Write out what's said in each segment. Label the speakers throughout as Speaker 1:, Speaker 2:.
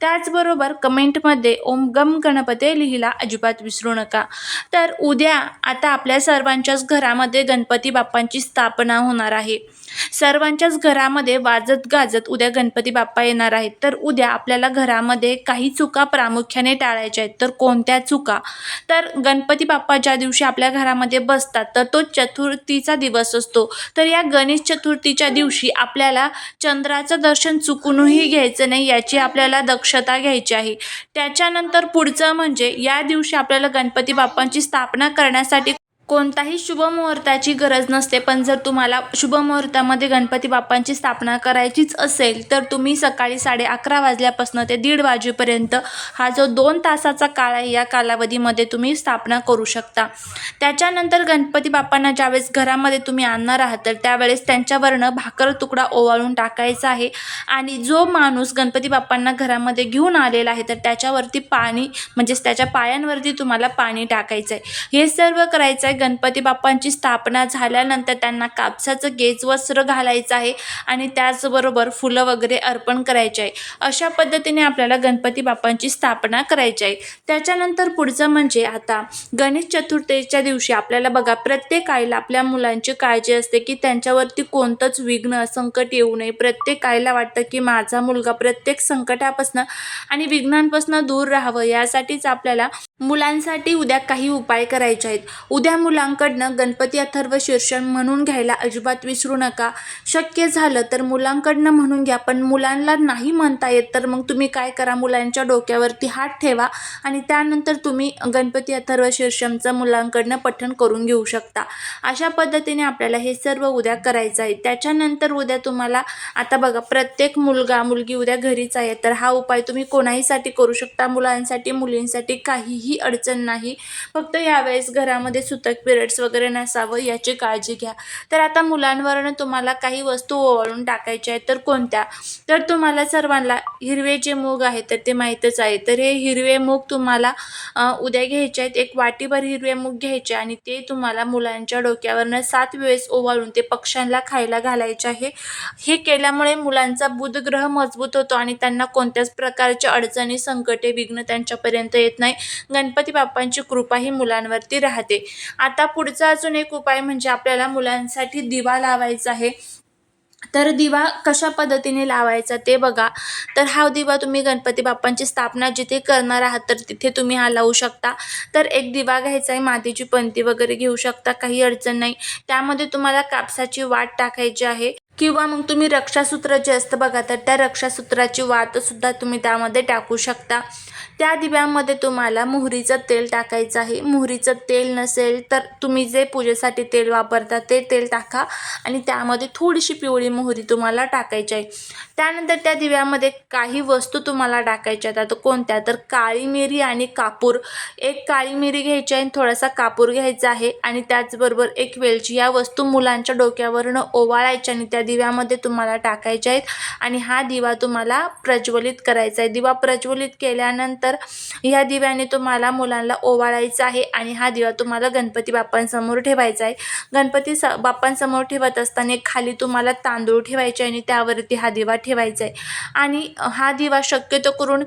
Speaker 1: त्याचबरोबर कमेंटमध्ये ओम गम गणपते लिहिला अजिबात विसरू नका. तर उद्या आता आपल्या सर्वांच्याच घरामध्ये गणपती बाप्पांची स्थापना होणार आहे. सर्वांच्याच घरामध्ये वाजत गाजत उद्या गणपती बाप्पा येणार आहेत. तर उद्या आपल्याला घरामध्ये काही चुका प्रामुख्याने टाळायच्या आहेत. तर कोणत्या चुका? तर गणपती बाप्पा ज्या दिवशी आपल्या घरामध्ये बसतात तर तो चतुर्थीचा दिवस असतो. तर या गणेश चतुर्थीच्या दिवशी आपल्याला चंद्राचं दर्शन चुकूनही घ्यायचं नाही याची आपल्याला दक्षता घ्यायची आहे. त्याच्यानंतर पुढचं म्हणजे या दिवशी आपल्याला गणपती बाप्पांची स्थापना करण्यासाठी कोणताही शुभमुहूर्ताची गरज नसते पण जर तुम्हाला शुभमुहूर्तामध्ये गणपती बाप्पांची स्थापना करायचीच असेल तर तुम्ही सकाळी साडे अकरा वाजल्यापासून ते दीड वाजेपर्यंत हा जो दोन तासाचा काळ आहे या कालावधीमध्ये तुम्ही स्थापना करू शकता. त्याच्यानंतर गणपती बाप्पांना ज्यावेळेस घरामध्ये तुम्ही आणणार आहात तर त्यावेळेस त्यांच्यावरनं भाकर तुकडा ओवाळून टाकायचा आहे. आणि जो माणूस गणपती बाप्पांना घरामध्ये घेऊन आलेला आहे तर त्याच्यावरती पाणी म्हणजेच त्याच्या पायांवरती तुम्हाला पाणी टाकायचं आहे हे सर्व करायचं आहे गणपती बाप्पांची स्थापना झाल्यानंतर त्यांना कापसाचं गेज वस्त्र घालायचं आहे आणि त्याचबरोबर फुलं वगैरे अर्पण करायचे आहे. अशा पद्धतीने आपल्याला गणपती बाप्पांची स्थापना करायची आहे. त्याच्यानंतर पुढचं म्हणजे आता गणेश चतुर्थीच्या दिवशी आपल्याला बघा प्रत्येक आईला आपल्या मुलांची काळजी असते की त्यांच्यावरती कोणतंच विघ्न संकट येऊ नये. प्रत्येक आईला वाटतं की माझा मुलगा प्रत्येक संकटापासून आणि विघ्नांपासून दूर राहावं. यासाठीच आपल्याला मुलांसाठी उद्या काही उपाय करायचे आहेत. उद्या मुलांकडनं गणपती अथर्व शीर्षण म्हणून घ्यायला अजिबात विसरू नका. शक्य झालं तर मुलांकडनं म्हणून घ्या पण मुलांना नाही म्हणता येत तर मग तुम्ही काय करा? मुलांच्या डोक्यावरती हात ठेवा आणि त्यानंतर तुम्ही गणपती अथर्व शीर्षमचं मुलांकडनं पठण करून घेऊ शकता. अशा पद्धतीने आपल्याला हे सर्व उद्या करायचं आहे. त्याच्यानंतर उद्या तुम्हाला आता बघा प्रत्येक मुलगा मुलगी उद्या घरीच आहे. तर हा उपाय तुम्ही कोणाहीसाठी करू शकता? मुलांसाठी मुलींसाठी काहीही अडचण नाही. फक्त यावेळेस घरामध्ये सुतक पिरियड्स वगैरे नसावं याची काळजी घ्या. तर आता मुलांवरनं तुम्हाला काही वस्तू ओवाळून टाकायच्या आहेत तर कोणत्या? तर तुम्हाला सर्वांना हिरवे जे मूग आहेत तर ते माहीतच आहे. तर हे हिरवे मूग तुम्हाला उद्या घ्यायचे आहेत. एक वाटीभर हिरवे मूग घ्यायचे आणि ते तुम्हाला मुलांच्या डोक्यावरनं सात वेळेस ओवाळून ते पक्ष्यांना खायला घालायचे आहे. हे केल्यामुळे मुलांचा बुधग्रह मजबूत होतो आणि त्यांना कोणत्याच प्रकारच्या अडचणी संकटे विघ्न त्यांच्यापर्यंत येत नाही. गणपती बाप्पांची कृपा ही मुलांवरती राहते. आता पुढचा अजून एक उपाय म्हणजे आपल्याला मुलांसाठी दिवा लावायचा आहे. तर दिवा कशा पद्धतीने लावायचा ते बघा. तर हा दिवा तुम्ही गणपती बाप्पांची स्थापना जिथे करणार आहात तर तिथे तुम्ही हा लावू शकता. तर एक दिवा घ्यायचा आहे मातीची पंती वगैरे घेऊ शकता काही अडचण नाही. त्यामध्ये तुम्हाला कापसाची वाट टाकायची आहे. किंवा मग तुम्ही रक्षासूत्र जे असतं बघा तर त्या रक्षासूत्राची वातसुद्धा तुम्ही त्यामध्ये टाकू शकता. त्या दिव्यामध्ये तुम्हाला मोहरीचं तेल टाकायचं आहे. मोहरीचं तेल नसेल तर तुम्ही जे पूजेसाठी तेल वापरता ते तेल टाका आणि त्यामध्ये थोडीशी पिवळी मोहरी तुम्हाला टाकायची आहे. त्यानंतर त्या दिव्यामध्ये काही वस्तू तुम्हाला टाकायच्या आहेत. आता कोणत्या? तर काळी मिरी आणि कापूर. एक काळी मिरी घ्यायची आहे आणि थोडासा कापूर घ्यायचा आहे आणि त्याचबरोबर एक वेलची. या वस्तू मुलांच्या डोक्यावरनं ओवाळायच्या आणि त्या दिव्यामध्ये तुम्हाला टाकायच्या आहेत. आणि हा दिवा तुम्हाला प्रज्वलित करायचा आहे. दिवा प्रज्वलित केल्यानंतर तर ह्या दिव्याने तुम्हाला मुलांना ओवाळायचं आहे आणि हा दिवा तुम्हाला गणपती बाप्पांसमोर ठेवायचा आहे. गणपती स बाप्पांसमोर ठेवत असताना खाली तुम्हाला तांदूळ ठेवायचे आणि त्यावरती हा दिवा ठेवायचा आहे. आणि हा दिवा शक्यतो करून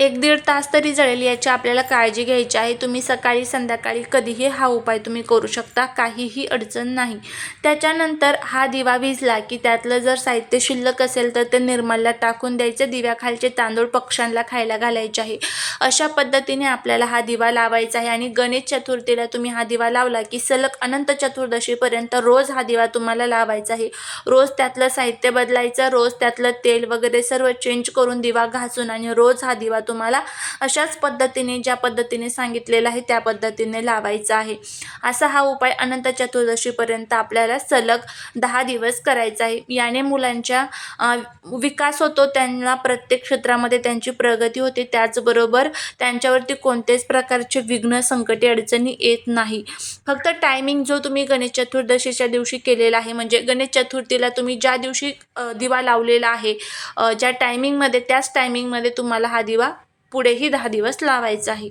Speaker 1: एक दीड तास तरी जळेल याची आपल्याला काळजी घ्यायची आहे. तुम्ही सकाळी संध्याकाळी कधीही हा उपाय तुम्ही करू शकता. काहीही अडचण नाही. त्याच्यानंतर हा दिवा विजला की त्यातलं जर साहित्य शिल्लक असेल तर ते निर्मलला टाकून द्यायचं. दिव्याखालचे तांदूळ पक्ष्यांना खायला घालायचे आहे. अशा पद्धतीने आपल्याला हा दिवा लावायचा आहे आणि गणेश चतुर्थीला तुम्ही हा दिवा लावला की सलग अनंत चतुर्दशीपर्यंत रोज हा दिवा तुम्हाला लावायचा आहे. रोज त्यातलं साहित्य बदलायचं रोज त्यातलं तेल वगैरे सर्व चेंज करून दिवा घासून आणि रोज हा दिवा तुम्हाला अशाच पद्धतीने ज्या पद्धतीने सांगितलेलं आहे त्या पद्धतीने लावायचा आहे. असा हा उपाय अनंत चतुर्दशीपर्यंत आपल्याला सलग दहा दिवस करायचा आहे. याने मुलांच्या विकास होतो त्यांना प्रत्येक क्षेत्रामध्ये त्यांची प्रगती होते. त्याचबरोबर त्यांच्यावरती कोणत्याच प्रकारचे विघ्न संकटे अडचणी येत नाही. फक्त टायमिंग जो तुम्ही गणेश चतुर्दशीच्या दिवशी केलेला आहे म्हणजे गणेश चतुर्थीला तुम्ही ज्या दिवशी दिवा लावलेला आहे ज्या टायमिंगमध्ये त्याच टायमिंगमध्ये तुम्हाला हा दिवा पुढेही दहा दिवस लावायचा आहे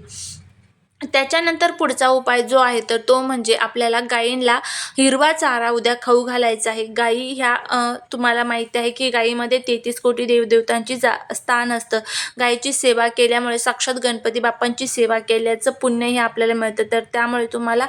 Speaker 1: त्याच्यानंतर पुढचा उपाय जो आहे तर तो म्हणजे आपल्याला गायींना हिरवा चारा उद्या खाऊ घालायचा आहे. गायी ह्या तुम्हाला माहिती आहे की गायीमध्ये तेहतीस कोटी देवदेवतांची जा स्थान असतं. गायीची सेवा केल्यामुळे साक्षात गणपती बाप्पांची सेवा केल्याचं पुण्यही आपल्याला मिळतं. तर त्यामुळे तुम्हाला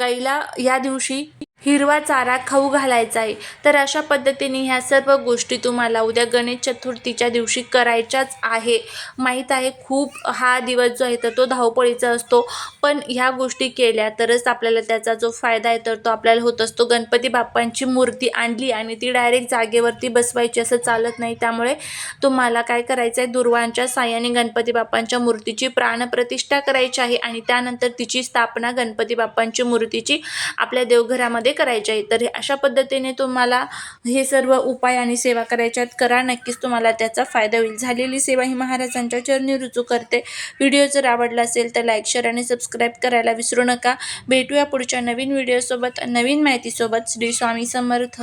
Speaker 1: गाईला या दिवशी हिरवा चारा खाऊ घालायचा आहे. तर अशा पद्धतीने ह्या सर्व गोष्टी तुम्हाला उद्या गणेश चतुर्थीच्या दिवशी करायच्याच आहे. माहीत आहे खूप हा दिवस जो आहे तर तो धावपळीचा असतो. पण ह्या गोष्टी केल्या तरच आपल्याला त्याचा जो फायदा आहे तर तो आपल्याला होत असतो. गणपती बाप्पांची मूर्ती आणली आणि ती डायरेक्ट जागेवरती बसवायची असं चालत नाही. त्यामुळे तुम्हाला काय करायचं आहे दुर्वांच्या साह्याने गणपती बाप्पांच्या मूर्तीची प्राणप्रतिष्ठा करायची आहे आणि त्यानंतर तिची स्थापना गणपती बाप्पांची मूर्तीची आपल्या देवघरामध्ये करायचे आहे तर हे अशा पद्धतीने तुम्हाला हे सर्व उपाय आणि सेवा करायच्या आहेत करा. नक्कीच तुम्हाला त्याचा फायदा होईल. झालेली सेवा ही महाराजांच्या चरणी रुजू करते. व्हिडिओ जर आवडला असेल तर लाईक शेअर आणि सबस्क्राईब करायला विसरू नका. भेटूया पुढच्या नवीन व्हिडिओसोबत नवीन माहितीसोबत. श्री स्वामी समर्थ.